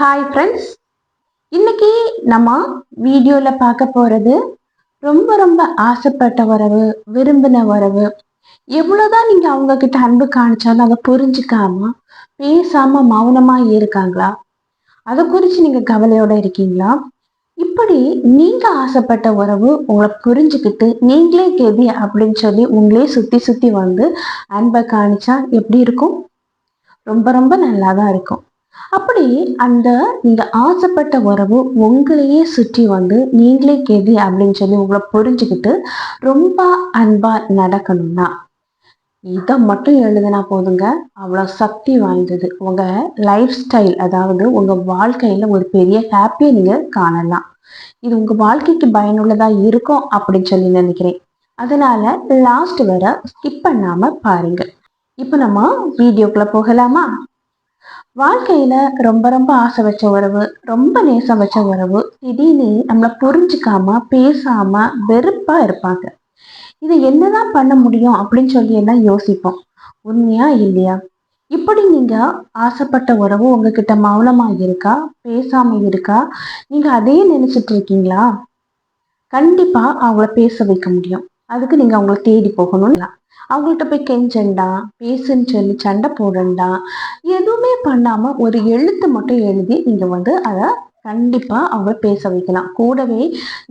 Hi friends இன்னைக்கு நம்ம வீடியோவில் பார்க்க போகிறது ரொம்ப ரொம்ப ஆசைப்பட்ட உறவு விரும்பின உறவு. எவ்வளோதான் நீங்கள் அவங்க கிட்ட அன்பு காணிச்சாலும் அதை புரிஞ்சுக்காம பேசாம மௌனமா இருக்காங்களா? அதை குறித்து நீங்கள் கவலையோட இருக்கீங்களா? இப்படி நீங்க ஆசைப்பட்ட உறவு உங்களை புரிஞ்சுக்கிட்டு நீங்களே கெதி அப்படின்னு சொல்லி உங்களே சுத்தி சுத்தி வந்து அன்பை காணிச்சா எப்படி இருக்கும்? ரொம்ப ரொம்ப நல்லா தான் இருக்கும். அப்படி அந்த நீங்க ஆசைப்பட்ட உறவு உங்களையே சுற்றி வந்து நீங்களே கேதி அப்படின்னு சொல்லி உங்களை புரிஞ்சுக்கிட்டு ரொம்ப அன்பா நடக்கணும்னா இதை மட்டும் எழுதுனா போதுங்க. அவ்வளோ சக்தி வாய்ந்தது. உங்கள் லைஃப் ஸ்டைல் அதாவது உங்கள் வாழ்க்கையில் ஒரு பெரிய ஹாப்பியை நீங்கள் காணலாம். இது உங்கள் வாழ்க்கைக்கு பயனுள்ளதாக இருக்கும் அப்படின்னு சொல்லி நினைக்கிறேன். அதனால லாஸ்ட் வர ஸ்கிப் பண்ணாமல் பாருங்கள் இப்போ நம்ம வீடியோக்குள்ளே போகலாமா? வாழ்க்கையில ரொம்ப ரொம்ப ஆசை வச்ச உறவு ரொம்ப நேசம் வச்ச உறவு திடீர்னு நம்மளை புரிஞ்சுக்காம பேசாம வெறுப்பா இருப்பாங்க. இதை என்னதான் பண்ண முடியும் அப்படின்னு சொல்லி எல்லாம் யோசிப்போம்? உண்மையா இல்லையா? இப்படி நீங்க ஆசைப்பட்ட உறவு உங்ககிட்ட மௌனமா இருக்கா? பேசாம இருக்கா? நீங்க அதே நினைச்சிட்டு இருக்கீங்களா? கண்டிப்பா அவங்கள பேச வைக்க முடியும். அதுக்கு நீங்க அவங்கள தேடி போகணும்லாம் அவங்கள்ட்ட போய் கெஞ்சண்டா பேசுன்னு சொல்லி சண்டை போடண்டா எதுவுமே பண்ணாம ஒரு எழுத்து மட்டும் எழுதி நீங்க வந்து அதை கண்டிப்பா அவங்க பேச வைக்கலாம். கூடவே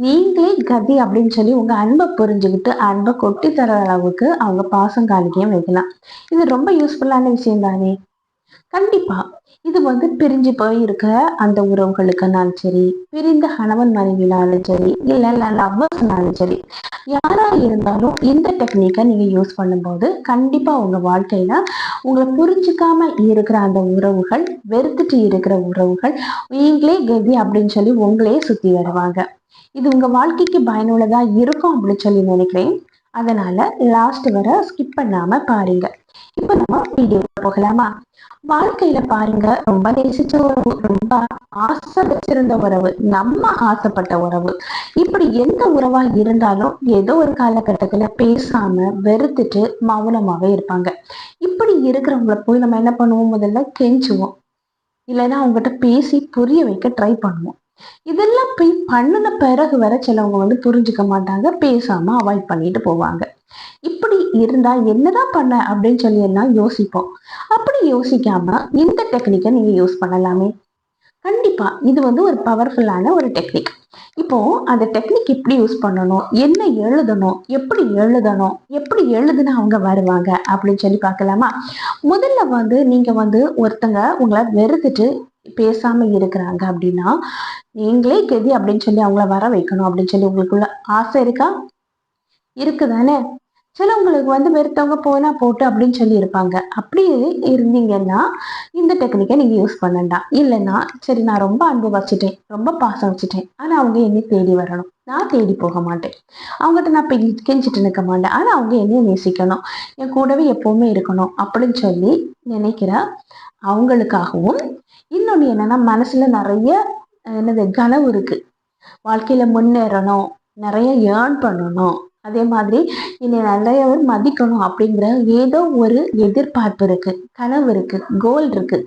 நீங்களே கதி அப்படின்னு சொல்லி உங்க அன்பை புரிஞ்சுக்கிட்டு அன்பை கொட்டி தர அளவுக்கு அவங்க பாசம் காணிக்கையும் வைக்கலாம். இது ரொம்ப யூஸ்ஃபுல்லான விஷயம் தானே? கண்டிப்பா. இது வந்து பிரிஞ்சு போய் இருக்க அந்த உறவுகளுக்குனாலும் சரி பிரிந்த கணவன் மனைவினாலும் சரி இல்ல லவ்வர்ஸ்னாலும் சரி யாரா இருந்தாலும் இந்த டெக்னிக்கை நீங்க யூஸ் பண்ணும்போது கண்டிப்பா உங்க வாழ்க்கையில உங்களை புரிஞ்சுக்காம இருக்கிற அந்த உறவுகள் வெறுத்துட்டு இருக்கிற உறவுகள் நீங்களே கதி அப்படின்னு சொல்லி உங்களே சுத்தி வருவாங்க. இது உங்க வாழ்க்கைக்கு பயனுள்ளதா இருக்கும் அப்படின்னு சொல்லி நினைக்கிறேன். அதனால லாஸ்ட் வர ஸ்கிப் பண்ணாம பாருங்க. இப்ப நம்ம வீடியோ போகலாமா? வாழ்க்கையில பாருங்க ரொம்ப நேசிச்ச உறவு ரொம்ப ஆசை வச்சிருந்த உறவு நம்ம ஆசைப்பட்ட உறவு. இப்படி எந்த உறவா இருந்தாலும் ஏதோ ஒரு காலகட்டத்துல பேசாம வெறுத்துட்டு மௌனமாவே இருப்பாங்க. இப்படி இருக்கிறவங்கள போய் நம்ம என்ன பண்ணுவோம்? முதல்ல கெஞ்சுவோம். இல்லைன்னா அவங்ககிட்ட பேசி புரிய வைக்க ட்ரை பண்ணுவோம். இதெல்லாம் போய் பண்ணின பிறகு வர சிலவங்க வந்து புரிஞ்சுக்க மாட்டாங்க பேசாம அவாய்ட் பண்ணிட்டு போவாங்க. இப்படி இருந்தா என்னதான் பண்ண அப்படின்னு சொல்லி எல்லாம் யோசிப்போம். அப்படி யோசிக்காம இந்த டெக்னிக்கை நீங்க யூஸ் பண்ணலாமே. கண்டிப்பா இது வந்து ஒரு பவர்ஃபுல்லான ஒரு டெக்னிக் இப்போ அந்த டெக்னிக் எப்படி யூஸ் பண்ணணும்? என்ன எழுதணும்? எப்படி எழுதணும்? எப்படி எழுதுனா அவங்க வருவாங்க? அப்படின்னு சொல்லி பார்க்கலாமா? முதல்ல வந்து நீங்க வந்து ஒருத்தங்க உங்களை வெறுத்துட்டு பேசாம இருக்கிறாங்க அப்படின்னா நீங்களே கெதி அப்படின்னு சொல்லி அவங்கள வர வைக்கணும் அப்படின்னு சொல்லி உங்களுக்குள்ள ஆசை இருக்கா? இருக்குதானே? சிலவங்களுக்கு வந்து வெறுத்தவங்க போனா போட்டு அப்படின்னு சொல்லி இருப்பாங்க அப்படி இருந்தீங்கன்னா இந்த டெக்னிக்கை நீங்க யூஸ் பண்ணண்டா. இல்லைன்னா சரி நான் ரொம்ப அன்பு வச்சுட்டேன். ரொம்ப பாசம் வச்சுட்டேன். ஆனா அவங்க என்னை தேடி வரணும். நான் தேடி போக மாட்டேன். அவங்ககிட்ட நான் கெஞ்சிட்டு நிற்க மாட்டேன். ஆனா அவங்க என்னையும் நேசிக்கணும். என் கூடவே எப்பவுமே இருக்கணும் அப்படின்னு சொல்லி நினைக்கிற அவங்களுக்காகவும் இன்னொன்று என்னன்னா மனசுல நிறைய என்னது கனவு இருக்கு. வாழ்க்கையில முன்னேறணும். நிறைய ஏர்ன் பண்ணணும். அதே மாதிரி என்னை நிறைய மதிக்கணும் அப்படிங்கிற ஏதோ ஒரு எதிர்பார்ப்பு இருக்கு கனவு இருக்கு கோல் இருக்கு.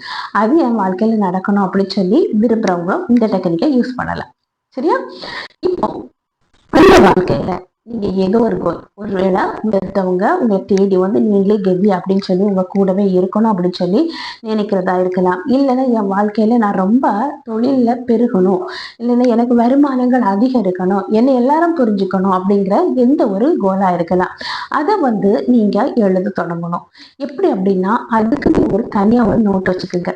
அது என் வாழ்க்கையில நடக்கணும் அப்படின்னு சொல்லி விரும்புறவங்க இந்த டெக்னிக்கை யூஸ் பண்ணலாம். சரியா? இப்போ வாழ்க்கையில நீங்க ஏதோ ஒரு கோல் ஒருவேளை ஒருத்தவங்க உங்களை தேடி வந்து நீங்களே கெவி அப்படின்னு சொல்லி உங்க கூடவே இருக்கணும் அப்படின்னு சொல்லி நினைக்கிறதா இருக்கலாம் இல்லைன்னா என் வாழ்க்கையில நான் ரொம்ப தொழிலில் பெருகணும் இல்லைன்னா எனக்கு வருமானங்கள் அதிகரிக்கணும் என்னை எல்லாரும் புரிஞ்சுக்கணும் அப்படிங்கிற எந்த ஒரு கோலா இருக்கலாம் அதை வந்து நீங்க எழுத தொடங்கணும் எப்படி அப்படின்னா அதுக்கு ஒரு தனியா ஒரு நோட் வச்சுக்கோங்க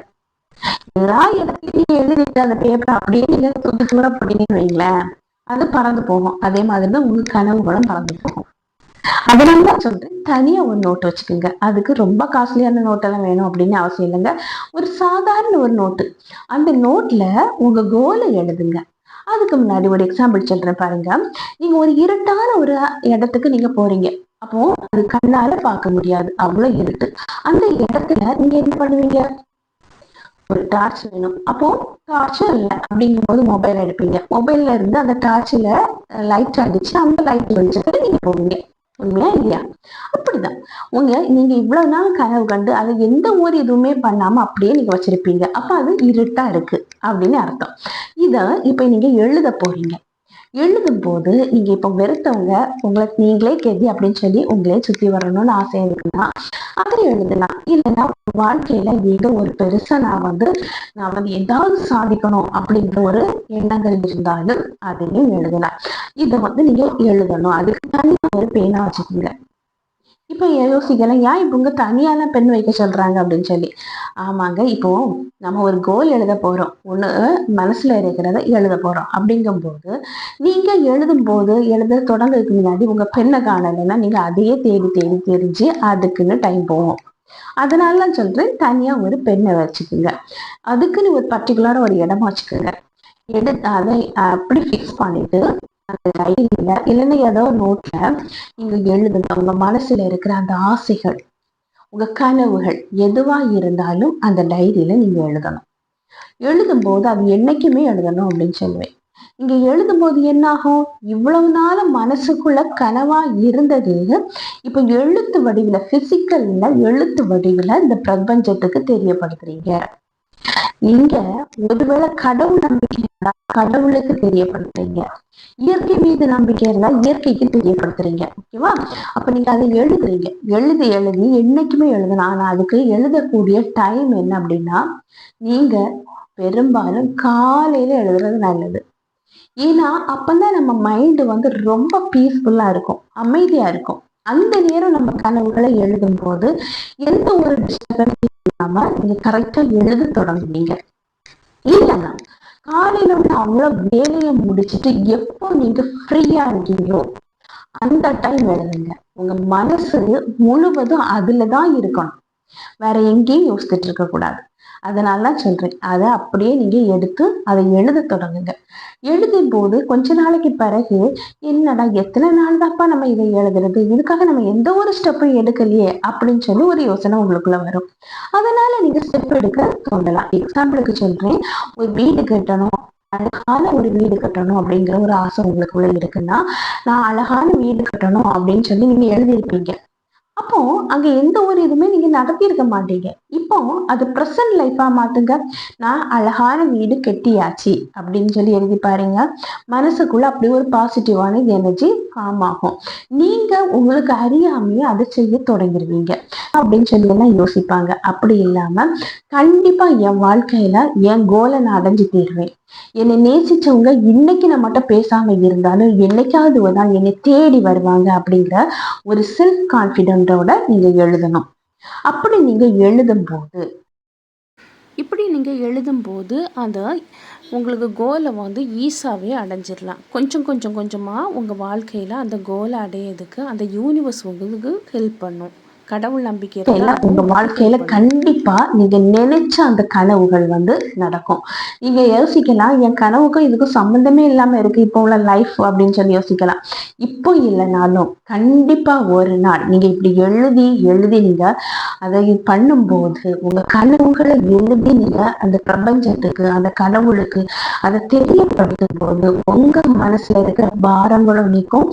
எல்லா இடத்துலையும் எழுதிட்டு அந்த பேப்பர் அப்படியே தூக்கி தூரம் போட்டீங்கன்னு வைங்களேன் அது பறந்து போகும். அதே மாதிரி தான் உங்க கனவுகளும் பறந்து போகும். அதனால தான் சொல்றேன் தனியா ஒரு நோட்டு வச்சுக்கோங்க. அதுக்கு ரொம்ப காஸ்ட்லியான நோட்டெல்லாம் வேணும் அப்படின்னு அவசியம் இல்லைங்க. ஒரு சாதாரண ஒரு நோட்டு அந்த நோட்ல உங்க கோலை எழுதுங்க. அதுக்கு முன்னாடி ஒரு எக்ஸாம்பிள் சொல்றேன் பாருங்க. நீங்க ஒரு இருட்டான ஒரு இடத்துக்கு நீங்க போறீங்க. அப்போ அது கண்ணால பார்க்க முடியாது. அவ்வளவு இருட்டு. அந்த இடத்துல நீங்க என்ன பண்ணுவீங்க? ஒரு டார்ச் வேணும். அப்போ டார்ச்சும் இல்லை அப்படிங்கும் போது மொபைல் எடுப்பீங்க மொபைல்ல இருந்து அந்த டார்ச்சில் லைட் அடிச்சு அந்த லைட் வெளிச்சத்துல நீங்க போவீங்க. உண்மையா இல்லையா? அப்படிதான். உங்க நீங்க இவ்வளவு நாள் கனவு கண்டு அது எந்த ஒரு இதுவுமே பண்ணாம அப்படியே நீங்க வச்சிருப்பீங்க. அப்ப அது இருட்டா இருக்கு அப்படின்னு அர்த்தம். இத இப்ப நீங்க எழுத போறீங்க. எழுதும் போது நீங்க இப்ப வெறுத்தவங்க உங்களை நீங்களே கெதி அப்படின்னு சொல்லி உங்களே சுத்தி வரணும்னு ஆசை இருக்குன்னா அதை எழுதலாம். இல்லைன்னா வாழ்க்கையில ஏதோ ஒரு பெருசா நான் வந்து நான் வந்து ஏதாவது சாதிக்கணும் அப்படின்ற ஒரு எண்ணங்கள் இருந்தாலும் அதையும் எழுதலாம். இதை வந்து நீங்க எழுதணும். அதுக்கு தனியா ஒரு பேனா வச்சுக்கோங்க. இப்போ யோசிக்கலாம் ஏன் இப்போ உங்கள் தனியாலாம் பெண் வைக்க சொல்கிறாங்க அப்படின்னு சொல்லி? ஆமாங்க இப்போ நம்ம ஒரு கோல் எழுத போகிறோம் ஒன்று மனசில் இருக்கிறத எழுத போகிறோம் அப்படிங்கும்போது நீங்கள் எழுதும்போது எழுதும் போது எழுத தொடங்குறதுக்கு முன்னாடி உங்கள் பெண்ணை காணலைன்னா நீங்கள் அதையே தேடி தேடி தெரிஞ்சு அதுக்குன்னு டைம் போவோம் அதனால சொல்லிட்டு தனியாக ஒரு பெண்ணை வச்சுக்கோங்க. அதுக்குன்னு ஒரு பர்டிகுலராக ஒரு இடமா வச்சுக்கோங்க. எடுத்து அதை அப்படி ஃபிக்ஸ் பண்ணிட்டு டைரியில இல்லைன்னா ஏதோ நோட்ல நீங்க எழுதுங்க உங்க மனசுல இருக்கிற அந்த ஆசைகள் உங்க கனவுகள் எதுவா இருந்தாலும் அந்த டைரியில நீங்க எழுதணும். எழுதும்போது அது என்னைக்குமே எழுதணும் அப்படின்னு சொல்லுவேன். இங்க எழுதும்போது என்னாகும்? என்ன ஆகும் இவ்வளவு நாள மனசுக்குள்ள கனவா இருந்தது. இப்ப எழுத்து வடிவில பிசிக்கல்ல எழுத்து வடிவில இந்த பிரபஞ்சத்துக்கு தெரியப்படுத்துறீங்க. நீங்க ஒருவேளை கடவுள் நம்பிக்கை கடவுளுக்கு தெரியப்படுத்துறீங்க. இயற்கை மீது நம்பிக்கை இருந்தா இயற்கைக்கு தெரியப்படுத்துறீங்க. ஓகேவா? அப்ப நீங்க அதை எழுதுறீங்க. எழுதி எழுதி என்னைக்குமே எழுதணும். ஆனா அதுக்கு எழுதக்கூடிய டைம் என்ன அப்படின்னா நீங்க பெரும்பாலும் காலையில எழுதுறது நல்லது. ஏன்னா அப்பந்தான் நம்ம மைண்டு வந்து ரொம்ப பீஸ்ஃபுல்லா இருக்கும். அமைதியா இருக்கும். அந்த நேரம் நம்ம கனவுகளை எழுதும் போது எந்த ஒரு டிஸ்டர்பன்ஸ் இல்லாம நீங்க கரெக்டா எழுத தொடங்குவீங்க. இல்லைன்னா காலையில வந்து அவ்வளவு வேலையை முடிச்சுட்டு எப்போ நீங்க ஃப்ரீயா இருக்கீங்களோ அந்த டைம் எழுதுங்க. உங்க மனசு முழுவதும் அதுலதான் இருக்கணும். வேற எங்கேயும் யோசிச்சுட்டு இருக்க கூடாது. அதனால சொல்றேன். அதை அப்படியே நீங்க எடுத்து அதை எழுத தொடங்குங்க. எழுதும் போது கொஞ்ச நாளைக்கு பிறகு என்னடா எத்தனை நாள் தான்ப்பா நம்ம இதை எழுதுறது? இதுக்காக நம்ம எந்த ஒரு ஸ்டெப்பும் எடுக்கலையே அப்படின்னு சொல்லி ஒரு யோசனை உங்களுக்குள்ள வரும். அதனால நீங்க ஸ்டெப் எடுக்க தோண்டலாம் எக்ஸாம்பிளுக்கு சொல்றேன் ஒரு வீடு கட்டணும் அழகான ஒரு வீடு கட்டணும் அப்படிங்கிற ஒரு ஆசை உங்களுக்குள்ள இருக்குன்னா நான் அழகான வீடு கட்டணும் அப்படின்னு சொல்லி நீங்க எழுதியிருப்பீங்க. அப்போ அங்க எந்த ஒரு இதுவுமே நீங்க நடத்தியிருக்க மாட்டீங்க. இப்போ அது ப்ரெசன்ட் லைஃபா மாத்துங்க. நான் அழகான வீடு கெட்டியாச்சு அப்படின்னு சொல்லி எழுதி பாருங்க. மனசுக்குள்ள அப்படி ஒரு பாசிட்டிவான எனர்ஜி ஃபார்ம் ஆகும். நீங்க உங்களுக்கு அறியாமையே அதை செய்ய தொடங்கிடுவீங்க அப்படின்னு சொல்லி எல்லாம் யோசிப்பாங்க. அப்படி இல்லாம கண்டிப்பா என் வாழ்க்கையில என் கோலை நான் அடைஞ்சு தீருவேன். என்னை நேசிச்சவங்க இன்னைக்கு நான் மட்டும் பேசாம இருந்தாலும் என்னைக்காவது தான் என்னை தேடி வருவாங்க அப்படிங்கிற ஒரு செல்ஃப் கான்பிடென்டோட நீங்க எழுதணும். அப்படி நீங்க எழுதும் போது இப்படி நீங்க எழுதும்போது அந்த உங்களுக்கு கோலை வந்து ஈஸாகவே அடைஞ்சிடலாம். கொஞ்சம் கொஞ்சம் கொஞ்சமாக உங்கள் வாழ்க்கையில் அந்த கோலை அடையிறதுக்கு அந்த யூனிவர்ஸ் உங்களுக்கு ஹெல்ப் பண்ணும். கடவுள் நம்பிக்கை உங்க வாழ்க்கையில கண்டிப்பா நீங்க நினைச்ச அந்த கனவுகள் வந்து நடக்கும். நீங்க யோசிக்கலாம் என் கனவுக்கும் இதுக்கும் சம்பந்தமே இல்லாம இருக்கு. இப்போ உள்ள லைஃப் அப்படின்னு சொல்லி யோசிக்கலாம். இப்போ இல்லைனாலும் கண்டிப்பா ஒரு நாள் நீங்க இப்படி எழுதி எழுதி நீங்க அதை பண்ணும்போது உங்க கனவுகளை எழுதி நீங்க அந்த பிரபஞ்சத்துக்கு அந்த கடவுளுக்கு அதை தெரியப்படுத்தும் போது உங்க மனசுல இருக்கிற பாரங்களும் நீக்கும்.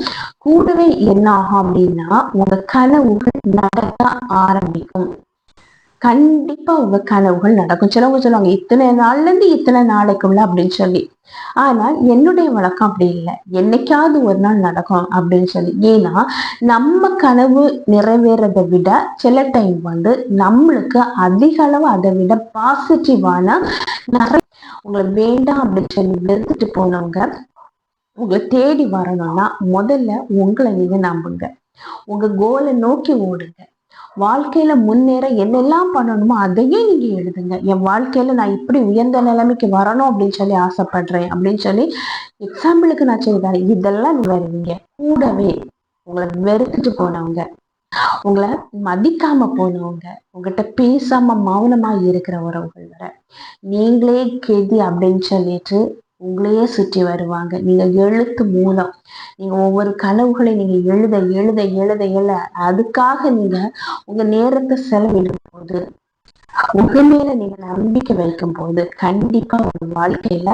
கூடவே என்ன ஆகும் அப்படின்னா உங்க கனவுகள் நடக்க ஆரம்பிக்கும். கண்டிப்பா உங்க கனவுகள் நடக்கும். சிலவங்க சொல்லுவாங்க இத்தனை நாள்ல இருந்து இத்தனை நாளைக்குள்ள அப்படின்னு சொல்லி. ஆனா என்னுடைய வழக்கம் அப்படி இல்லை. என்னைக்காவது ஒரு நாள் நடக்கும் அப்படின்னு சொல்லி. ஏன்னா நம்ம கனவு நிறைவேறதை விட சில டைம் வந்து நம்மளுக்கு அதிக அளவு அதை விட பாசிட்டிவான நிறைய உங்களை வேண்டாம் அப்படின்னு சொல்லி வெறுத்துட்டு போனவங்க உங்களை தேடி வரணும்னா முதல்ல உங்களை நீங்க நம்புங்க. உங்க கோலை நோக்கி ஓடுங்க. வாழ்க்கையில முன்னேற என்னெல்லாம் பண்ணணுமோ அதையே நீங்க எழுதுங்க. என் வாழ்க்கையில நான் இப்படி உயர்ந்த நிலைமைக்கு வரணும் அப்படின்னு சொல்லி ஆசைப்படுறேன் அப்படின்னு சொல்லி எக்ஸாம்பிளுக்கு நான் செய்தேன் இதெல்லாம் வருவீங்க. கூடவே உங்களை வெறுத்துட்டு போனவங்க உங்களை மதிக்காம போனவங்க உங்ககிட்ட பேசாம மௌனமா இருக்கிற உறவுகள் வர நீங்களே கெதி அப்படின்னு சொல்லிட்டு உங்களையே சுற்றி வருவாங்க. நீங்க எழுத்து மூலம் நீங்க ஒவ்வொரு கனவுகளை நீங்க எழுத எழுத எழுத எழுத அதுக்காக நீங்க உங்க நேரத்தை செலவிடும் போது உங்க மேல நீங்க நம்பிக்கை வைக்கும் போது கண்டிப்பா உங்க வாழ்க்கையில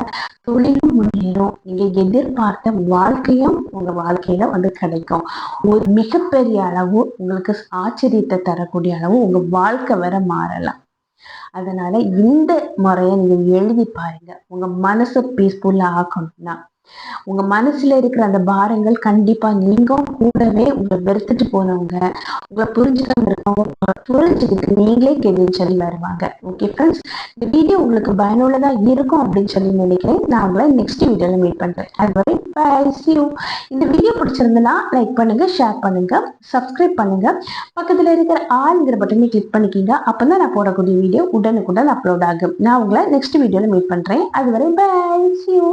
தொழிலும் முன்னேறும். நீங்க எதிர்பார்த்த வாழ்க்கையும் உங்க வாழ்க்கையில வந்து கிடைக்கும். ஒரு மிகப்பெரிய அளவு உங்களுக்கு ஆச்சரியத்தை தரக்கூடிய அளவு உங்க வாழ்க்கை வர மாறலாம். அதனால இந்த முறையை நீங்க எழுதி பாருங்க. உங்க மனசை பீஸ்ஃபுல்லா ஆக்கணும்னா. உங்க மனசுல இருக்கிற அந்த பாரங்கள் கண்டிப்பா நீங்கும். கூடவே உங்களை வெறுத்துட்டு போனவங்க உங்களை புரிஞ்சுக்காம இருக்கவங்க புரிஞ்சுக்கிட்டு நீங்களே கேள்வி சொல்லி வருவாங்க. ஓகே ஃப்ரெண்ட்ஸ் இந்த வீடியோ உங்களுக்கு பயனுள்ளதா இருக்கும் அப்படின்னு சொல்லி நினைக்கிறேன். நான் உங்களை நெக்ஸ்ட் வீடியோல மீட் பண்றேன். அதுவரை பாய் யூ இந்த வீடியோ பிடிச்சிருந்தனா லைக் பண்ணுங்க ஷேர் பண்ணுங்க சப்ஸ்கிரைப் பண்ணுங்க. பக்கத்துல இருக்கிற ஆளுங்கிற பட்டனை கிளிக் பண்ணிக்கிங்க. அப்பதான் நான் போடக்கூடிய வீடியோ உடனுக்குடன் அப்லோட் ஆகும். நான் உங்களை நெக்ஸ்ட் வீடியோல மீட் பண்றேன். அதுவரை பாய் யூ